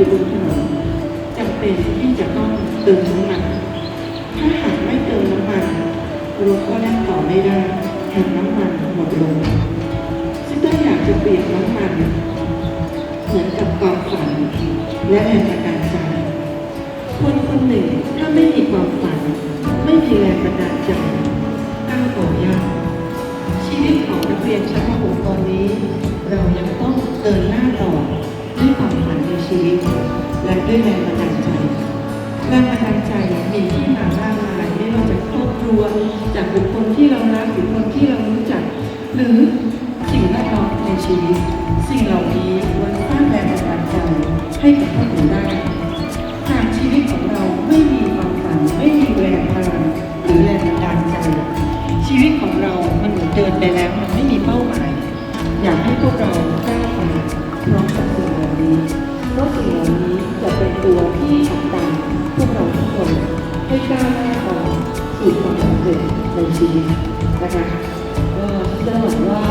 อยู่บนถนนจำเป็นที่จะต้องเติมน้ำมัน ถ้าหากไม่เติมน้ำมันรถก็แล่นต่อไม่ได้แถมน้ำมันหมดลงซิสเตอร์อยากจะเปรียบน้ำมัน เหมือนกับความฝันและแรงบันดาลใจคนคนหนึ่งถ้าไม่มีความฝัน ไม่มีแรงบันดาลใจก้าวต่อยากชีวิตของนักเรียนชั้นม .6 ตอนนี้ ด้วยแรงบันดาลใจแรงบันดาลใจมีที่มามากมายไม่ว่าจากครอบครัว จากบุคคลที่เรารักหรือคนที่เรารู้จัก หรือสิ่งแวดล้อมในชีวิต สิ่งเหล่านี้ล้วนสร้างแรงบันดาลใจให้กับพวกหนูได้หากชีวิตของเราไม่มีความฝันไม่มีแรงพลังหรือแรงบันดาลใจ ชีวิตของเรามันเหมือนเดินไปแล้วมันไม่มีเป้าหมาย อยากให้พวกเราก้าวไปพร้อมกับสิ่งเหล่านี้เพราะสิ่งเหล่านี้ เป็นตัวที่ผลักดันพวกเราทุกคนให้ก้าวหน้าต่อสู่ความสำเร็จในชีวิตนะคะก็จะหวังว่า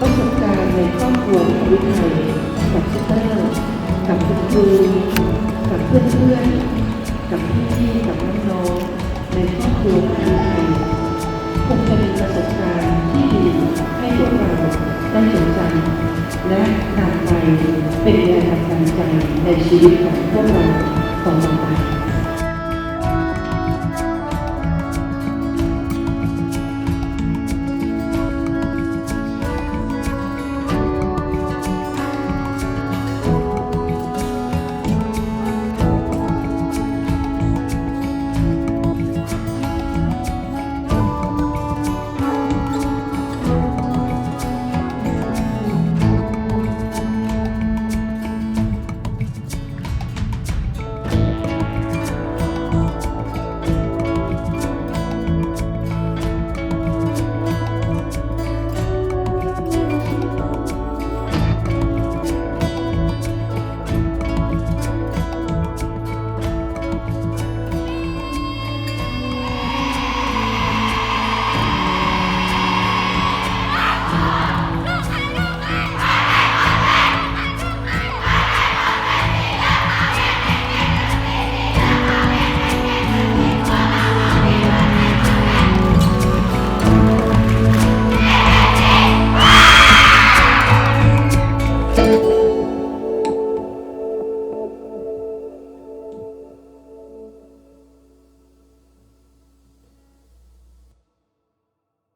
ประสบการณ์ในครอบครัวมหาวิทยาลัยกับซิสเตอร์กับคุณครูกับเพื่อนๆกับพี่ๆกับน้องๆในครอบครัวมหาวิทยาลัยคงจะเป็นประสบการณ์ที่ดีให้พวกเราได้จดจำและนำไป เป็นแรงบันดาลใจในชีวิตของพวกเรา